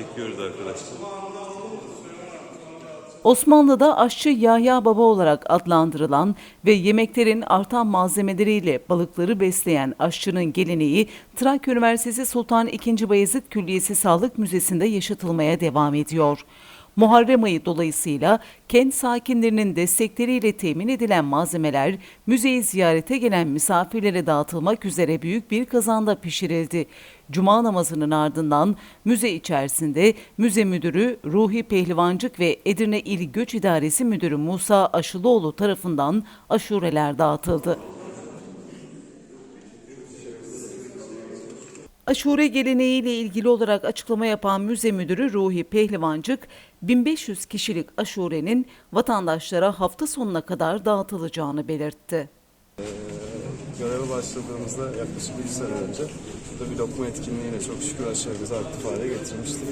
bekliyoruz arkadaşlar. Osmanlı'da aşçı Yahya Baba olarak adlandırılan ve yemeklerin artan malzemeleriyle balıkları besleyen aşçının geleneği Trakya Üniversitesi Sultan II. Bayezid Külliyesi Sağlık Müzesi'nde yaşatılmaya devam ediyor. Muharrem ayı dolayısıyla kent sakinlerinin destekleriyle temin edilen malzemeler müzeyi ziyarete gelen misafirlere dağıtılmak üzere büyük bir kazanda pişirildi. Cuma namazının ardından müze içerisinde müze müdürü Ruhi Pehlivancık ve Edirne İl Göç İdaresi Müdürü Musa Aşılıoğlu tarafından aşureler dağıtıldı. Aşure geleneğiyle ilgili olarak açıklama yapan müze müdürü Ruhi Pehlivancık, 1500 kişilik aşurenin vatandaşlara hafta sonuna kadar dağıtılacağını belirtti. Göreve başladığımızda yaklaşık 3 sene önce burada bir lokma etkinliğiyle çok şükür aşağımızı aktif hale getirmiştik.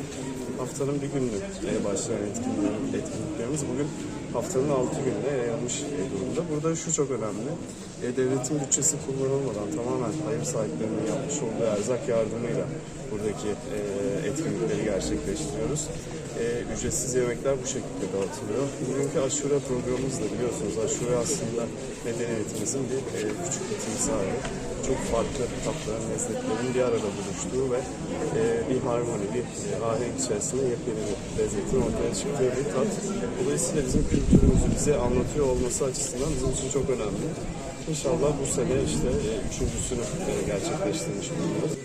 Haftanın bir gününü e, başlayan etkinliklerimiz bugün haftanın 6 gününe yayılmış durumda. Burada şu çok önemli. E, devletin bütçesi kullanılmadan tamamen hayır sahiplerinin yapmış olduğu erzak yardımıyla buradaki e, etkinlikleri gerçekleştiriyoruz. E, ücretsiz yemekler bu şekilde dağıtılıyor. Bugünkü aşure programımız da biliyorsunuz aşure aslında medeniyetimizin bir e, küçük bir timsali. Çok farklı tatların, lezzetlerin bir arada buluştuğu ve e, bir harmoni, bir e, ahenk içerisinde yepyeni bir lezzetin ortaya çıktığı bir tat. Dolayısıyla bizim kültürümüzü bize anlatıyor olması açısından bizim için çok önemli. İnşallah bu sene işte e, üçüncüsünü e, gerçekleştirmiş bulunuyoruz.